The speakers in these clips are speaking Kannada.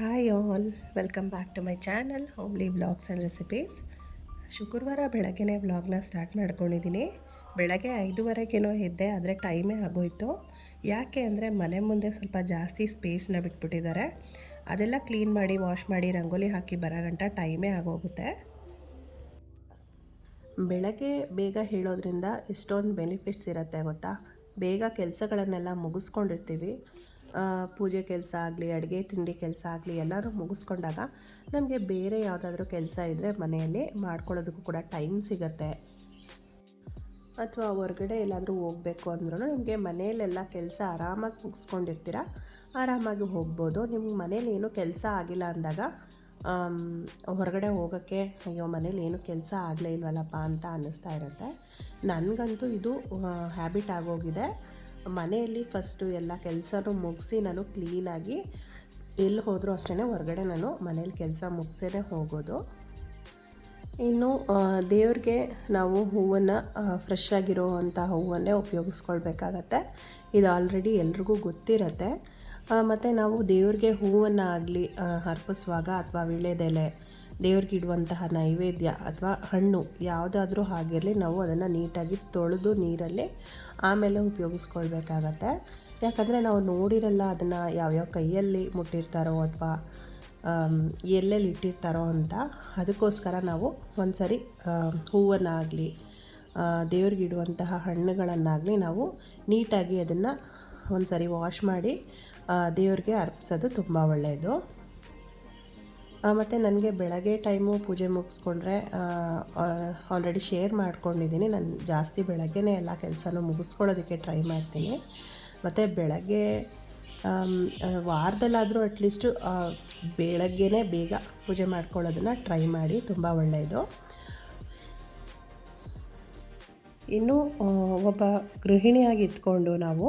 Hi all welcome back to my channel homely vlogs and recipes ಶುಕ್ರವಾರ ಬೆಳಗ್ಗೆನೇ ವ್ಲಾಗ್ನ ಸ್ಟಾರ್ಟ್ ಮಾಡ್ಕೊಂಡಿದ್ದೀನಿ. ಬೆಳಗ್ಗೆ ಐದುವರೆಗೇನೋ ಇದ್ದೆ ಆದರೆ ಟೈಮೇ ಆಗೋಯ್ತು. ಯಾಕೆ ಅಂದರೆ ಮನೆ ಮುಂದೆ ಸ್ವಲ್ಪ ಜಾಸ್ತಿ ಸ್ಪೇಸ್ನ ಬಿಟ್ಬಿಟ್ಟಿದ್ದಾರೆ. ಅದೆಲ್ಲ ಕ್ಲೀನ್ ಮಾಡಿ ವಾಶ್ ಮಾಡಿ, ರಂಗೋಲಿ ಹಾಕಿ ಬರೋ ಗಂಟ ಟೈಮೇ ಆಗೋಗುತ್ತೆ. ಬೆಳಗ್ಗೆ ಬೇಗ ಹೇಳೋದ್ರಿಂದ ಎಷ್ಟೊಂದು ಬೆನಿಫಿಟ್ಸ್ ಇರುತ್ತೆ ಗೊತ್ತಾ? ಬೇಗ ಕೆಲಸಗಳನ್ನೆಲ್ಲ ಮುಗಿಸ್ಕೊಂಡಿರ್ತೀವಿ. ಪೂಜೆ ಕೆಲಸ ಆಗಲಿ, ಅಡುಗೆ, ತಿಂಡಿ ಕೆಲಸ ಆಗಲಿ ಎಲ್ಲರೂ ಮುಗಿಸ್ಕೊಂಡಾಗ ನಮಗೆ ಬೇರೆ ಯಾವುದಾದ್ರೂ ಕೆಲಸ ಇದ್ದರೆ ಮನೆಯಲ್ಲಿ ಮಾಡ್ಕೊಳ್ಳೋದಕ್ಕೂ ಕೂಡ ಟೈಮ್ ಸಿಗತ್ತೆ. ಅಥವಾ ಹೊರಗಡೆ ಎಲ್ಲಾದರೂ ಹೋಗಬೇಕು ಅಂದ್ರೂ ನಿಮಗೆ ಮನೆಯಲ್ಲೆಲ್ಲ ಕೆಲಸ ಆರಾಮಾಗಿ ಮುಗಿಸ್ಕೊಂಡಿರ್ತೀರ? ಆರಾಮಾಗಿ ಹೋಗ್ಬೋದು. ನಿಮ್ಗೆ ಮನೇಲಿ ಏನೂ ಕೆಲಸ ಆಗಿಲ್ಲ ಅಂದಾಗ ಹೊರಗಡೆ ಹೋಗೋಕ್ಕೆ ಅಯ್ಯೋ ಮನೇಲಿ ಏನು ಕೆಲಸ ಆಗಲೇ ಇಲ್ವಲ್ಲಪ್ಪ ಅಂತ ಅನ್ನಿಸ್ತಾ ಇರುತ್ತೆ. ನನಗಂತೂ ಇದು ಹ್ಯಾಬಿಟ್ ಆಗೋಗಿದೆ. ಮನೆಯಲ್ಲಿ ಫಸ್ಟು ಎಲ್ಲ ಕೆಲಸನೂ ಮುಗಿಸಿ ನಾನು ಕ್ಲೀನಾಗಿ ಎಲ್ಲಿ ಹೋದರೂ ಅಷ್ಟೇ ಹೊರಗಡೆ ನಾನು ಮನೇಲಿ ಕೆಲಸ ಮುಗಿಸೇ ಹೋಗೋದು. ಇನ್ನು ದೇವ್ರಿಗೆ ನಾವು ಹೂವನ್ನು ಫ್ರೆಶ್ ಆಗಿರೋ ಹೂವನ್ನೇ ಉಪಯೋಗಿಸ್ಕೊಳ್ಬೇಕಾಗತ್ತೆ. ಇದು ಆಲ್ರೆಡಿ ಎಲ್ರಿಗೂ ಗೊತ್ತಿರತ್ತೆ. ಮತ್ತು ನಾವು ದೇವ್ರಿಗೆ ಹೂವನ್ನು ಆಗಲಿ ಅರ್ಪಿಸುವಾಗ ಅಥವಾ ವೀಳ್ಯದೆಲೆ ದೇವ್ರಿಗೆ ಇಡುವಂತಹ ನೈವೇದ್ಯ ಅಥವಾ ಹಣ್ಣು ಯಾವುದಾದ್ರೂ ಆಗಿರಲಿ ನಾವು ಅದನ್ನು ನೀಟಾಗಿ ತೊಳೆದು ನೀರಲ್ಲಿ ಆಮೇಲೆ ಉಪಯೋಗಿಸ್ಕೊಳ್ಬೇಕಾಗತ್ತೆ. ಯಾಕಂದರೆ ನಾವು ನೋಡಿರಲ್ಲ ಅದನ್ನು ಯಾವ್ಯಾವ ಕೈಯಲ್ಲಿ ಮುಟ್ಟಿರ್ತಾರೋ ಅಥವಾ ಎಲ್ಲೆಲ್ಲಿ ಇಟ್ಟಿರ್ತಾರೋ ಅಂತ ಅದಕ್ಕೋಸ್ಕರ ನಾವು ಒಂದು ಸರಿ ಹೂವನ್ನಾಗಲಿ ದೇವ್ರಿಗೆ ಇಡುವಂತಹ ಹಣ್ಣುಗಳನ್ನಾಗಲಿ ನಾವು ನೀಟಾಗಿ ಅದನ್ನು ಒಂದು ಸರಿ ವಾಶ್ ಮಾಡಿ ದೇವ್ರಿಗೆ ಅರ್ಪಿಸೋದು ತುಂಬ ಒಳ್ಳೆಯದು. ಮತ್ತು ನನಗೆ ಬೆಳಗ್ಗೆ ಟೈಮು ಪೂಜೆ ಮುಗಿಸ್ಕೊಂಡ್ರೆ ಆಲ್ರೆಡಿ ಶೇರ್ ಮಾಡ್ಕೊಂಡಿದ್ದೀನಿ. ನಾನು ಜಾಸ್ತಿ ಬೆಳಗ್ಗೆನೇ ಎಲ್ಲ ಕೆಲಸನೂ ಮುಗಿಸ್ಕೊಳ್ಳೋದಕ್ಕೆ ಟ್ರೈ ಮಾಡ್ತೀನಿ. ಮತ್ತು ಬೆಳಗ್ಗೆ ವಾರದಲ್ಲಾದರೂ ಅಟ್ಲೀಸ್ಟು ಬೆಳಗ್ಗೆನೇ ಬೇಗ ಪೂಜೆ ಮಾಡ್ಕೊಳ್ಳೋದನ್ನು ಟ್ರೈ ಮಾಡಿ. ತುಂಬ ಒಳ್ಳೆಯದು. ಇನ್ನು ಒಬ್ಬ ಗೃಹಿಣಿಯಾಗಿ ಇದ್ಕೊಂಡು ನಾವು,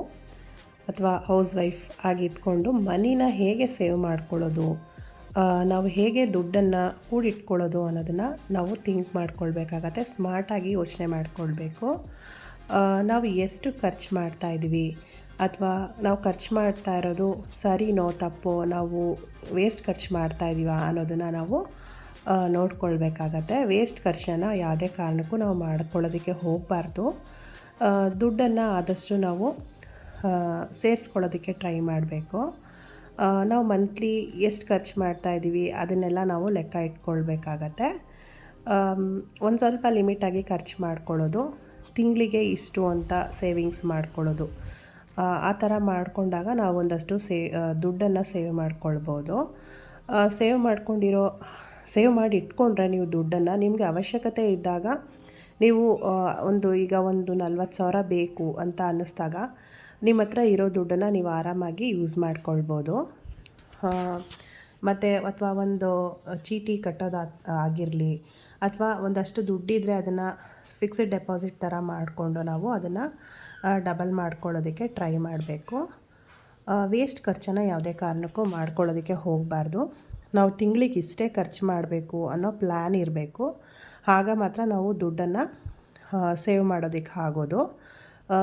ಅಥವಾ ಹೌಸ್ ವೈಫ್ ಆಗಿ ಇದ್ಕೊಂಡು ಮನಿನ ಹೇಗೆ ಸೇವ್ ಮಾಡ್ಕೊಳ್ಳೋದು ನಾವು ಹೇಗೆ ದುಡ್ಡನ್ನು ಕೂಡಿಟ್ಕೊಳ್ಳೋದು ಅನ್ನೋದನ್ನು ನಾವು ಥಿಂಕ್ ಮಾಡ್ಕೊಳ್ಬೇಕಾಗತ್ತೆ ಸ್ಮಾರ್ಟಾಗಿ ಯೋಚನೆ ಮಾಡಿಕೊಳ್ಬೇಕು. ನಾವು ಎಷ್ಟು ಖರ್ಚು ಮಾಡ್ತಾ ಇದ್ದೀವಿ? ಅಥವಾ ನಾವು ಖರ್ಚು ಮಾಡ್ತಾ ಇರೋದು ಸರಿನೋ ತಪ್ಪೋ, ನಾವು ವೇಸ್ಟ್ ಖರ್ಚು ಮಾಡ್ತಾ ಇದ್ದೀವ ಅನ್ನೋದನ್ನು ನಾವು ನೋಡ್ಕೊಳ್ಬೇಕಾಗತ್ತೆ. ವೇಸ್ಟ್ ಖರ್ಚನ್ನು ಯಾವುದೇ ಕಾರಣಕ್ಕೂ ನಾವು ಮಾಡ್ಕೊಳ್ಳೋದಕ್ಕೆ ಹೋಗಬಾರ್ದು. ದುಡ್ಡನ್ನು ಆದಷ್ಟು ನಾವು ಸೇರಿಸ್ಕೊಳ್ಳೋದಕ್ಕೆ ಟ್ರೈ ಮಾಡಬೇಕು. ನಾವು ಮಂತ್ಲಿ ಎಷ್ಟು ಖರ್ಚು ಮಾಡ್ತಾ ಇದ್ದೀವಿ ಅದನ್ನೆಲ್ಲ ನಾವು ಲೆಕ್ಕ ಇಟ್ಕೊಳ್ಬೇಕಾಗತ್ತೆ. ಒಂದು ಸ್ವಲ್ಪ ಲಿಮಿಟಾಗಿ ಖರ್ಚು ಮಾಡ್ಕೊಳ್ಳೋದು ತಿಂಗಳಿಗೆ ಇಷ್ಟು ಅಂತ ಸೇವಿಂಗ್ಸ್ ಮಾಡ್ಕೊಳ್ಳೋದು. ಆ, ಥರ ಮಾಡಿಕೊಂಡಾಗ ನಾವು ಒಂದಷ್ಟು ಸೇ ದುಡ್ಡನ್ನು ಸೇವ್ ಮಾಡ್ಕೊಳ್ಬೋದು. ಸೇವ್ ಮಾಡ್ಕೊಂಡಿರೋ ಸೇವ್ ಮಾಡಿ ಇಟ್ಕೊಂಡ್ರೆ ನೀವು ದುಡ್ಡನ್ನು ನಿಮಗೆ ಅವಶ್ಯಕತೆ ಇದ್ದಾಗ ನೀವು ಒಂದು ಈಗ ಒಂದು ನಲ್ವತ್ತು ಸಾವಿರ ಬೇಕು ಅಂತ ಅನ್ನಿಸ್ದಾಗ ನಿಮ್ಮ ಹತ್ರ ಇರೋ ದುಡ್ಡನ್ನು ನೀವು ಆರಾಮಾಗಿ ಯೂಸ್ ಮಾಡ್ಕೊಳ್ಬೋದು. ಮತ್ತು ಅಥವಾ ಒಂದು ಚೀಟಿ ಕಟ್ಟೋದು ಆಗಿರಲಿ, ಅಥವಾ ಒಂದಷ್ಟು ದುಡ್ಡಿದ್ದರೆ ಅದನ್ನು ಫಿಕ್ಸ್ಡ್ ಡೆಪಾಸಿಟ್ ಥರ ಮಾಡಿಕೊಂಡು ನಾವು ಅದನ್ನು ಡಬಲ್ ಮಾಡ್ಕೊಳ್ಳೋದಕ್ಕೆ ಟ್ರೈ ಮಾಡಬೇಕು. ವೇಸ್ಟ್ ಖರ್ಚನ್ನು ಯಾವುದೇ ಕಾರಣಕ್ಕೂ ಮಾಡ್ಕೊಳ್ಳೋದಕ್ಕೆ ಹೋಗಬಾರ್ದು. ನಾವು ತಿಂಗಳಿಗೆ ಇಷ್ಟೇ ಖರ್ಚು ಮಾಡಬೇಕು ಅನ್ನೋ ಪ್ಲ್ಯಾನ್ ಇರಬೇಕು. ಆಗ ಮಾತ್ರ ನಾವು ದುಡ್ಡನ್ನು ಸೇವ್ ಮಾಡೋದಕ್ಕೆ ಆಗೋದು.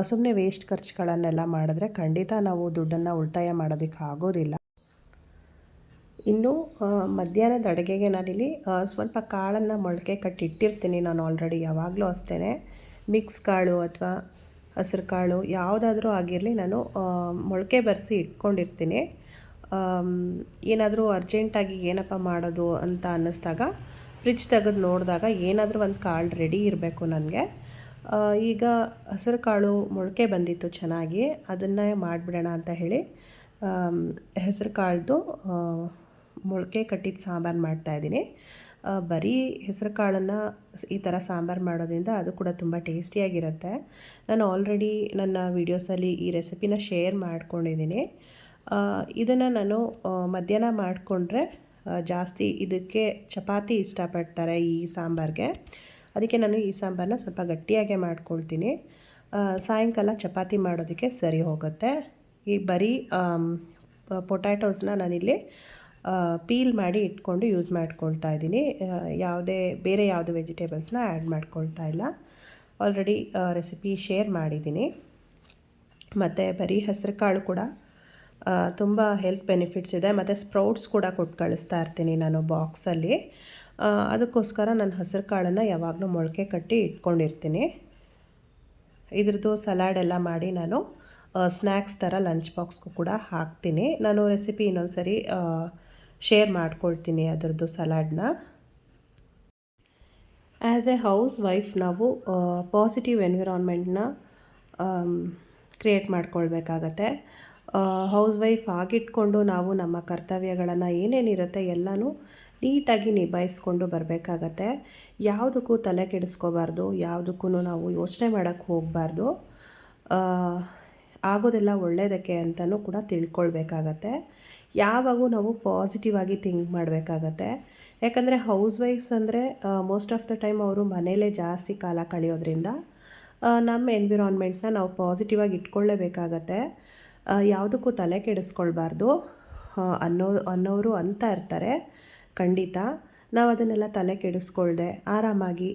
ಸುಮ್ಮನೆ ವೇಸ್ಟ್ ಖರ್ಚುಗಳನ್ನೆಲ್ಲ ಮಾಡಿದ್ರೆ ಖಂಡಿತ ನಾವು ದುಡ್ಡನ್ನು ಉಳಿತಾಯ ಮಾಡೋದಕ್ಕೆ ಆಗೋದಿಲ್ಲ. ಇನ್ನು ಮಧ್ಯಾಹ್ನದ ಅಡುಗೆಗೆ ನಾನಿಲ್ಲಿ ಸ್ವಲ್ಪ ಕಾಳನ್ನು ಮೊಳಕೆ ಕಟ್ಟಿಟ್ಟಿರ್ತೀನಿ ನಾನು ಆಲ್ರೆಡಿ ಯಾವಾಗಲೂ ಅಷ್ಟೇ ಮಿಕ್ಸ್ ಕಾಳು ಅಥವಾ ಹಸಿರು ಕಾಳು ಯಾವುದಾದ್ರೂ ಆಗಿರಲಿ ನಾನು ಮೊಳಕೆ ಬರೆಸಿ ಇಟ್ಕೊಂಡಿರ್ತೀನಿ. ಏನಾದರೂ ಅರ್ಜೆಂಟಾಗಿ ಏನಪ್ಪ ಮಾಡೋದು ಅಂತ ಅನ್ನಿಸ್ದಾಗ ಫ್ರಿಜ್ ತೆಗೆದು ನೋಡಿದಾಗ ಏನಾದರೂ ಒಂದು ಕಾಳು ರೆಡಿ ಇರಬೇಕು ನನಗೆ. ಈಗ ಹೆಸರು ಕಾಳು ಮೊಳಕೆ ಬಂದಿತ್ತು ಚೆನ್ನಾಗಿ, ಅದನ್ನೇ ಮಾಡಿಬಿಡೋಣ ಅಂತ ಹೇಳಿ ಹೆಸರು ಕಾಳ್ದು ಮೊಳಕೆ ಕಟ್ಟಿದ ಸಾಂಬಾರು ಮಾಡ್ತಾಯಿದ್ದೀನಿ ಬರೀ ಹೆಸರು ಕಾಳನ್ನು ಈ ಥರ ಸಾಂಬಾರು ಮಾಡೋದ್ರಿಂದ ಅದು ಕೂಡ ತುಂಬ ಟೇಸ್ಟಿಯಾಗಿರುತ್ತೆ. ನಾನು ಆಲ್ರೆಡಿ ನನ್ನ ವೀಡಿಯೋಸಲ್ಲಿ ಈ ರೆಸಿಪಿನ ಶೇರ್ ಮಾಡ್ಕೊಂಡಿದ್ದೀನಿ. ಇದನ್ನು ನಾನು ಮಧ್ಯಾಹ್ನ ಮಾಡಿಕೊಂಡ್ರೆ ಜಾಸ್ತಿ ಇದಕ್ಕೆ ಚಪಾತಿ ಇಷ್ಟಪಡ್ತಾರೆ ಈ ಸಾಂಬಾರಿಗೆ. ಅದಕ್ಕೆ ನಾನು ಈ ಸಾಂಬಾರನ್ನ ಸ್ವಲ್ಪ ಗಟ್ಟಿಯಾಗೆ ಮಾಡ್ಕೊಳ್ತೀನಿ. ಸಾಯಂಕಾಲ ಚಪಾತಿ ಮಾಡೋದಕ್ಕೆ ಸರಿ ಹೋಗುತ್ತೆ. ಈ ಬರೀ ಪೊಟ್ಯಾಟೋಸ್ನ ನಾನಿಲ್ಲಿ ಪೀಲ್ ಮಾಡಿ ಇಟ್ಕೊಂಡು ಯೂಸ್ ಮಾಡ್ಕೊಳ್ತಾ ಇದ್ದೀನಿ. ಯಾವುದೇ, ಬೇರೆ ಯಾವುದು ವೆಜಿಟೇಬಲ್ಸ್ನ ಆ್ಯಡ್ ಮಾಡ್ಕೊಳ್ತಾ ಇಲ್ಲ. ಆಲ್ರೆಡಿ ರೆಸಿಪಿ ಶೇರ್ ಮಾಡಿದ್ದೀನಿ. ಮತ್ತು ಬರೀ ಹೆಸರು ಕಾಳು ಕೂಡ ತುಂಬ ಹೆಲ್ತ್ ಬೆನಿಫಿಟ್ಸ್ ಇದೆ. ಮತ್ತು ಸ್ಪ್ರೌಟ್ಸ್ ಕೂಡ ಕೊಟ್ಟು ಕಳಿಸ್ತಾ ಇರ್ತೀನಿ ನಾನು ಬಾಕ್ಸಲ್ಲಿ. ಅದಕ್ಕೋಸ್ಕರ ನಾನು ಹಸಿರು ಕಾಳನ್ನು ಯಾವಾಗಲೂ ಮೊಳಕೆ ಕಟ್ಟಿ ಇಟ್ಕೊಂಡಿರ್ತೀನಿ. ಇದ್ರದ್ದು ಸಲಾಡ್ ಎಲ್ಲ ಮಾಡಿ ನಾನು ಸ್ನ್ಯಾಕ್ಸ್ ಥರ ಲಂಚ್ ಬಾಕ್ಸ್ಗೂ ಕೂಡ ಹಾಕ್ತೀನಿ. ನಾನು ರೆಸಿಪಿ ಇನ್ನೊಂದು ಸರಿ ಶೇರ್ ಮಾಡ್ಕೊಳ್ತೀನಿ ಅದರದ್ದು ಸಲಾಡ್ನ ಆ್ಯಸ್ ಎ ಹೌಸ್ ವೈಫ್ ನಾವು ಪಾಸಿಟಿವ್ ಎನ್ವಿರಾನ್ಮೆಂಟ್ನ ಕ್ರಿಯೇಟ್ ಮಾಡ್ಕೊಳ್ಬೇಕಾಗತ್ತೆ. ಹೌಸ್ ವೈಫ್ ಆಗಿಟ್ಕೊಂಡು ನಾವು ನಮ್ಮ ಕರ್ತವ್ಯಗಳನ್ನು ಏನೇನಿರುತ್ತೆ ಎಲ್ಲನೂ ನೀಟಾಗಿ ನಿಭಾಯಿಸ್ಕೊಂಡು ಬರಬೇಕಾಗತ್ತೆ. ಯಾವುದಕ್ಕೂ ತಲೆ ಕೆಡಿಸ್ಕೋಬಾರ್ದು ಯಾವುದಕ್ಕೂ ನಾವು ಯೋಚನೆ ಮಾಡೋಕ್ಕೆ ಹೋಗಬಾರ್ದು. ಆಗೋದೆಲ್ಲ ಒಳ್ಳೆಯದಕ್ಕೆ ಅಂತಲೂ ಕೂಡ ತಿಳ್ಕೊಳ್ಬೇಕಾಗತ್ತೆ. ಯಾವಾಗೂ ನಾವು ಪಾಸಿಟಿವ್ ಆಗಿ ಥಿಂಕ್ ಮಾಡಬೇಕಾಗತ್ತೆ. ಯಾಕಂದರೆ ಹೌಸ್ ವೈಫ್ಸ್ ಅಂದರೆ ಮೋಸ್ಟ್ ಆಫ್ ದ ಟೈಮ್ ಅವರು ಮನೇಲೇ ಜಾಸ್ತಿ ಕಾಲ ಕಳೆಯೋದ್ರಿಂದ ನಮ್ಮ ಎನ್ವಿರಾನ್ಮೆಂಟ್ನ ನಾವು ಪಾಸಿಟಿವ್ ಆಗಿ ಇಟ್ಕೊಳ್ಳೇಬೇಕಾಗತ್ತೆ. ಯಾವುದಕ್ಕೂ ತಲೆ ಕೆಡಿಸ್ಕೊಳ್ಬಾರ್ದು ಅನ್ನೋ, ಅನ್ನೋರು ಅಂತ ಇರ್ತಾರೆ. ಖಂಡಿತ. ನಾವು ಅದನ್ನೆಲ್ಲ ತಲೆ ಕೆಡಿಸ್ಕೊಳ್ದೆ, ಆರಾಮಾಗಿ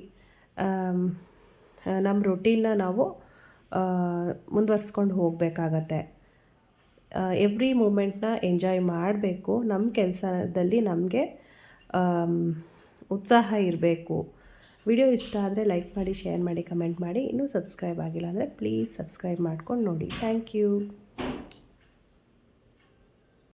ನಮ್ಮ ರೊಟೀನ್ನ ನಾವು ಮುಂದುವರ್ಸ್ಕೊಂಡು ಹೋಗಬೇಕಾಗತ್ತೆ. ಎವ್ರಿ ಮೂಮೆಂಟ್ನ ಎಂಜಾಯ್ ಮಾಡಬೇಕು. ನಮ್ಮ ಕೆಲಸದಲ್ಲಿ ನಮಗೆ ಉತ್ಸಾಹ ಇರಬೇಕು. ವಿಡಿಯೋ ಇಷ್ಟ ಆದರೆ ಲೈಕ್ ಮಾಡಿ ಶೇರ್ ಮಾಡಿ ಕಮೆಂಟ್ ಮಾಡಿ. ಇನ್ನೂ ಸಬ್ಸ್ಕ್ರೈಬ್ ಆಗಿಲ್ಲ ಅಂದರೆ ಪ್ಲೀಸ್ ಸಬ್ಸ್ಕ್ರೈಬ್ ಮಾಡ್ಕೊಂಡು ನೋಡಿ. Thank you